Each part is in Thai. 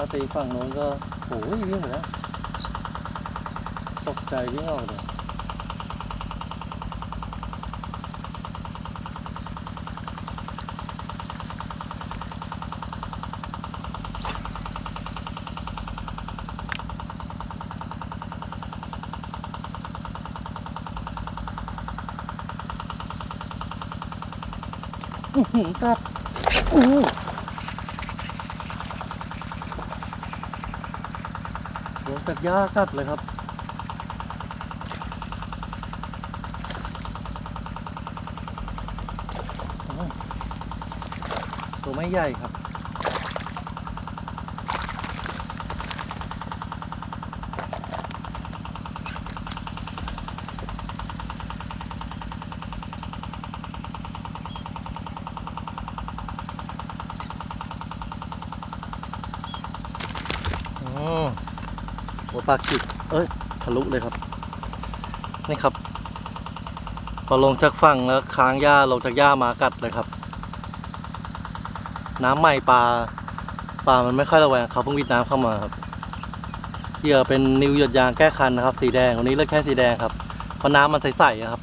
ถ้าตีฝั่งโน้นก็โอ้ยวิ่งหมดแล้วตกใจวิ่งออกเลยอื้อหือกัดอู้ โดนตัดหญ้ากัดเลยครับตัวไม่ใหญ่ครับอ๋อ หัวปลาขิดเอ้ยทะลุเลยครับ นี่ครับพอลงจากฝั่งแล้วค้างหญ้าลงจากหญ้ามากัดเลยครับ น้ำใหม่ปลาปลามันไม่ค่อยระแวงเขาเพิ่งวิดน้ำเข้ามาครับเหยื่อเป็นนิวหยดยางแก้คันนะครับ สีแดงวันนี้เลือกแค่สีแดงครับเพราะน้ำมันใสๆอะครับ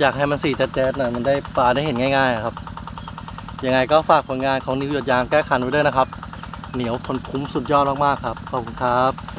อยากให้มันสีแจ๊ดๆหน่อยมันได้ปลาได้เห็นง่ายๆครับยังไงก็ฝากผลงานของนิวหยดยางแก้คันไว้ด้วยนะครับ เหนียวทนคุ้มสุดยอดมากๆครับขอบคุณครับ